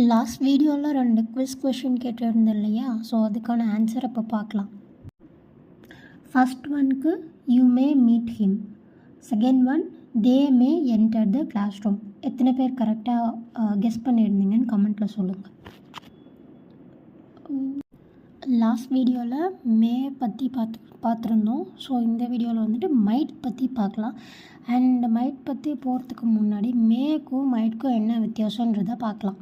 Last வீடியோவில் ரெண்டு quiz question கேட்டிருந்தேன் இல்லையா? ஸோ அதுக்கான ஆன்சர் அப்போ பார்க்கலாம். First ஒன்க்கு you may meet him second one they may enter the class room எத்தனை பேர் கரெக்டாக கெஸ் பண்ணியிருந்தீங்கன்னு கமெண்ட்டில் சொல்லுங்கள் லாஸ்ட் வீடியோவில் மே பற்றி பார்த்து பார்த்துருந்தோம். ஸோ இந்த வீடியோவில் வந்துட்டு மைட் பற்றி பார்க்கலாம். அண்ட் மைட் பற்றி போகிறதுக்கு முன்னாடி மேக்கும் மைட்க்கும் என்ன வித்தியாசன்றதை பார்க்கலாம்.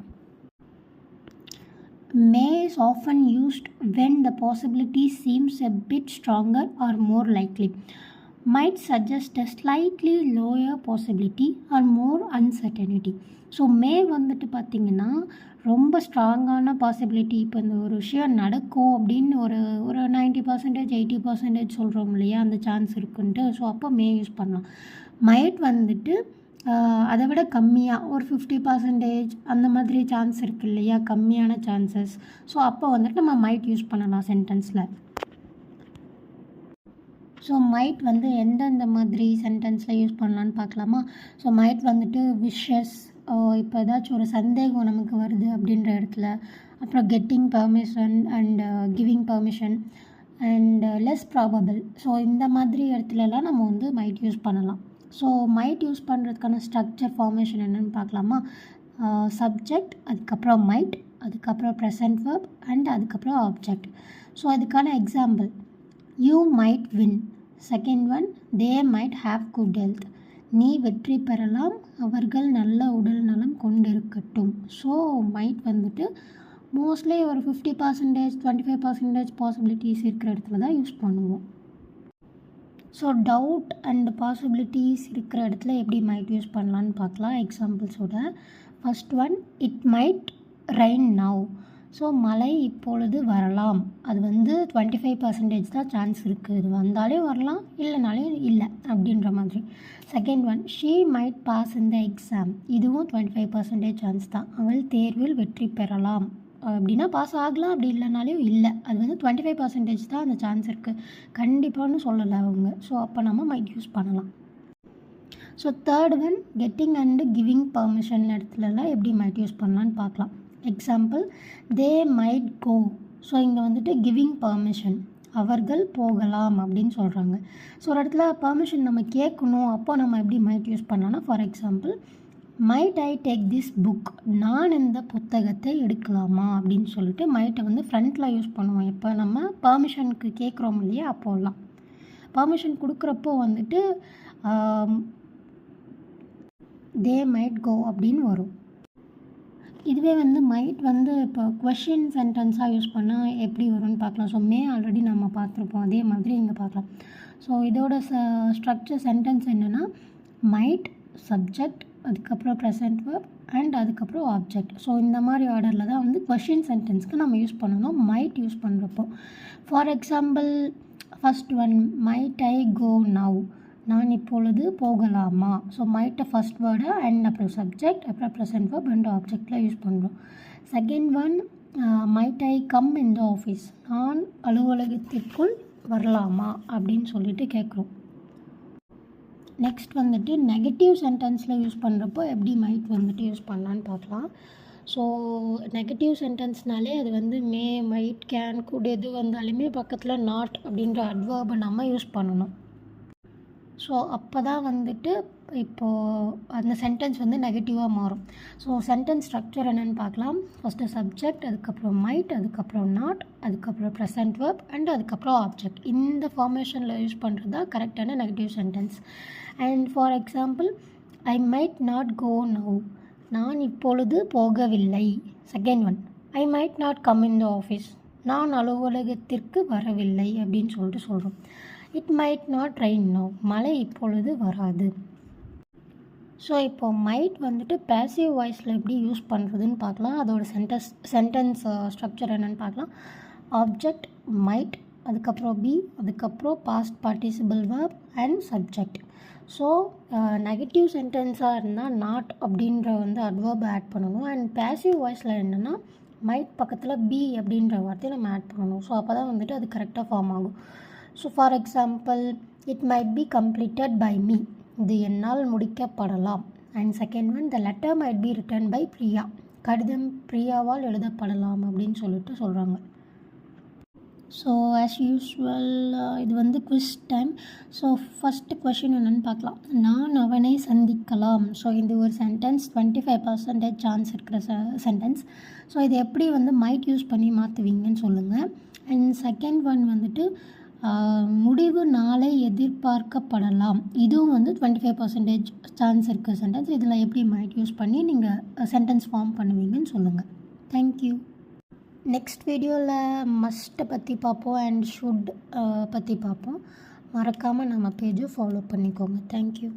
May is often used when the possibility seems a bit stronger or more likely. Might suggest a slightly lower possibility or more uncertainty. So may வந்துட்டு பார்த்திங்கன்னா ரொம்ப ஸ்ட்ராங்கான பாசிபிலிட்டி இப்போ இந்த ஒரு விஷயம் நடக்கும் அப்படின்னு ஒரு ஒரு நைன்ட்டி பர்சன்டேஜ் எயிட்டி பர்சன்டேஜ் சொல்கிறோம் இல்லையா அந்த சான்ஸ் இருக்குன்ட்டு ஸோ அப்போ மே யூஸ் பண்ணலாம் மைட் வந்துட்டு அதை விட கம்மியாக ஒரு ஃபிஃப்டி பர்சன்டேஜ் அந்த மாதிரி சான்ஸ் இருக்குது இல்லையா? கம்மியான சான்சஸ் ஸோ அப்போ வந்துட்டு நம்ம மைட் யூஸ் பண்ணலாம் சென்டென்ஸில் ஸோ மைட் வந்து எந்தெந்த மாதிரி சென்டென்ஸில் யூஸ் பண்ணலான்னு பார்க்கலாமா? ஸோ மைட் வந்துட்டு விஷஸ் இப்போ ஏதாச்சும் ஒரு சந்தேகம் நமக்கு வருது அப்படின்ற இடத்துல அப்புறம் getting permission and giving permission and less probable so இந்த மாதிரி இடத்துலலாம் நம்ம வந்து மைட் யூஸ் பண்ணலாம். ஸோ மைட் யூஸ் பண்ணுறதுக்கான ஸ்ட்ரக்சர் ஃபார்மேஷன் என்னென்னு பார்க்கலாமா? சப்ஜெக்ட் அதுக்கப்புறம் மைட் அதுக்கப்புறம் ப்ரெசன்ட் வேர்ப் அண்ட் அதுக்கப்புறம் ஆப்ஜெக்ட் ஸோ அதுக்கான example you might win second one they might have good health நீ வெற்றி பெறலாம். அவர்கள் நல்ல உடல் நலம் கொண்டிருக்கட்டும். ஸோ மைட் வந்துட்டு மோஸ்ட்லி ஒரு fifty percentage twenty five percentage possibilities இருக்கிற இடத்துல தான் யூஸ் பண்ணுவோம். ஸோ டவுட் அண்ட் பாசிபிலிட்டிஸ் இருக்கிற இடத்துல எப்படி மைட் யூஸ் பண்ணலான்னு பார்க்கலாம் எக்ஸாம்பிள்ஸோட first one it might rain now so மழை இப்பொழுது வரலாம். அது வந்து டுவெண்ட்டி ஃபைவ் பர்சன்டேஜ் தான் சான்ஸ் இருக்குது இது வந்தாலே வரலாம் இல்லைனாலே இல்லை அப்படின்ற மாதிரி. Second one she might pass இந்த எக்ஸாம் இதுவும் டுவெண்ட்டி ஃபைவ் பர்சன்டேஜ் சான்ஸ் தான். அவள் தேர்வில் வெற்றி பெறலாம். அப்படின்னா பாஸ் ஆகலாம் அப்படி இல்லைனாலையும் இல்லை. அது வந்து டுவெண்ட்டி ஃபைவ் பர்சன்டேஜ் தான் அந்த சான்ஸ் இருக்குது கண்டிப்பான்னு சொல்லலை அவங்க. ஸோ அப்போ நம்ம மைட் யூஸ் பண்ணலாம். So third one getting and giving permission இடத்துலலாம் எப்படி மைட் யூஸ் பண்ணலான்னு பார்க்கலாம். Example they might go so இங்கே வந்துட்டு கிவிங் பர்மிஷன் அவர்கள் போகலாம் அப்படின்னு சொல்கிறாங்க ஸோ ஒரு இடத்துல பர்மிஷன் நம்ம கேட்கணும். அப்போ நம்ம எப்படி மைட் யூஸ் பண்ணலாம்னா for example might I take this book நான் இந்த புத்தகத்தை எடுக்கலாமா? அப்படின்னு சொல்லிட்டு மைட்டை வந்து ஃப்ரண்ட்டில் யூஸ் பண்ணுவோம். எப்போ நம்ம பர்மிஷனுக்கு கேட்குறோம் இல்லையா? அப்போல்லாம் பர்மிஷன் கொடுக்குறப்போ வந்துட்டு தே மைட் கோ அப்படின்னு வரும். இதுவே வந்து மைட் வந்து இப்போ கொஷின் சென்டென்ஸாக யூஸ் பண்ணால் எப்படி வரும்னு பார்க்கலாம். ஸோ மே ஆல்ரெடி நம்ம பார்த்துருப்போம். அதே மாதிரி இங்கே பார்க்கலாம். ஸோ இதோட ச ஸ்ட்ரக்சர் சென்டென்ஸ் என்னென்னா மைட் சப்ஜெக்ட் அதுக்கப்புறம் ப்ரெசன்ட் வேர்ப் அண்ட் அதுக்கப்புறம் ஆப்ஜெக்ட் ஸோ இந்த மாதிரி ஆர்டரில் தான் வந்து கொஷின் சென்டென்ஸ்க்கு நம்ம யூஸ் பண்ணணும். மைட் யூஸ் பண்ணுறப்போ for example first one might I go now நான் இப்பொழுது போகலாமா? ஸோ மைட்டை ஃபஸ்ட் வேர்டு அண்ட் அப்புறம் சப்ஜெக்ட் அப்புறம் ப்ரெசன்ட் வேர்ப் அண்ட் ஆப்ஜெக்டில் யூஸ் பண்ணுறோம் second one might I come in the office நான் அலுவலகத்திற்குள் வரலாமா? அப்படின்னு சொல்லிட்டு கேட்குறோம். நெக்ஸ்ட் வந்துட்டு நெகட்டிவ் சென்டென்ஸில் யூஸ் பண்ணுறப்போ எப்படி மைட் வந்துட்டு யூஸ் பண்ணலான்னு பார்க்கலாம். ஸோ நெகட்டிவ் சென்டென்ஸ்னாலே அது வந்து மே மைட் கேன் கூட எது வந்தாலுமே பக்கத்தில் நாட் அப்படின்ற அட்வர்பை நம்ம யூஸ் பண்ணணும். ஸோ அப்போ தான் வந்துட்டு இப்போது அந்த சென்டென்ஸ் வந்து நெகட்டிவாக மாறும். ஸோ சென்டென்ஸ் ஸ்ட்ரக்சர் என்னென்னு பார்க்கலாம் ஃபஸ்ட்டு சப்ஜெக்ட் அதுக்கப்புறம் மைட் அதுக்கப்புறம் நாட் அதுக்கப்புறம் ப்ரெசன்ட் வேர்ப் அண்ட் அதுக்கப்புறம் ஆப்ஜெக்ட் இந்த ஃபார்மேஷனில் யூஸ் பண்ணுறது தான் கரெக்டான negative sentence and for example I might not go now நான் இப்பொழுது போகவில்லை. Second one I might not come in the office நான் அலுவலகத்திற்கு வரவில்லை அப்படின்னு சொல்லிட்டு சொல்கிறோம் it might not rain no மழை இப்பொழுது வராது. ஸோ இப்போது மைட் வந்துட்டு பேசிவ் வாய்ஸில் எப்படி யூஸ் பண்ணுறதுன்னு பார்க்கலாம். அதோட சென்டென்ஸ் சென்டென்ஸ் ஸ்ட்ரக்சர் என்னென்னு பார்க்கலாம். ஆப்ஜெக்ட் மைட் அதுக்கப்புறம் பி அதுக்கப்புறம் past participle verb and subject so negative சென்டென்ஸாக இருந்தால் நாட் அப்படின்ற வந்து அட்வர்ப் ஆட் பண்ணணும். அண்ட் பேசிவ் வாய்ஸில் என்னென்னா மைட் பக்கத்தில் பி அப்படின்ற வார்த்தையை நம்ம ஆட் பண்ணணும். ஸோ அப்போ தான் வந்துட்டு அது கரெக்டாக ஃபார்ம் ஆகும். So for example it might be completed by me இது என்னால் முடிக்கப்படலாம். And second one the letter might be written by Priya கடிதம் பிரியாவால் எழுதப்படலாம் அப்படின்னு சொல்லிட்டு சொல்கிறாங்க ஸோ ஆஸ் யூஸ்வல் இது வந்து quiz time so first question என்னென்னு பார்க்கலாம். நான் அவனை சந்திக்கலாம். ஸோ இது ஒரு sentence twenty five percentage chance இருக்கிற ச சென்டென்ஸ் ஸோ இது எப்படி வந்து மைட் யூஸ் பண்ணி மாற்றுவீங்கன்னு சொல்லுங்கள் அண்ட் செகண்ட் ஒன் வந்துட்டு முடிவு நாளை எதிர்பார்க்கப்படலாம். இதுவும் வந்து டுவெண்ட்டி ஃபைவ் பர்சன்டேஜ் சான்ஸ் இருக்குது சென்டென்ஸ் இதில் எப்படி மைட் யூஸ் பண்ணி நீங்கள் சென்டென்ஸ் ஃபார்ம் பண்ணுவீங்கன்னு சொல்லுங்கள் தேங்க்யூ நெக்ஸ்ட் வீடியோவில் மஸ்ட்டை பற்றி பார்ப்போம் அண்ட் ஷுட் பற்றி பார்ப்போம். மறக்காமல் நம்ம பேஜை ஃபாலோ பண்ணிக்கோங்க. தேங்க்யூ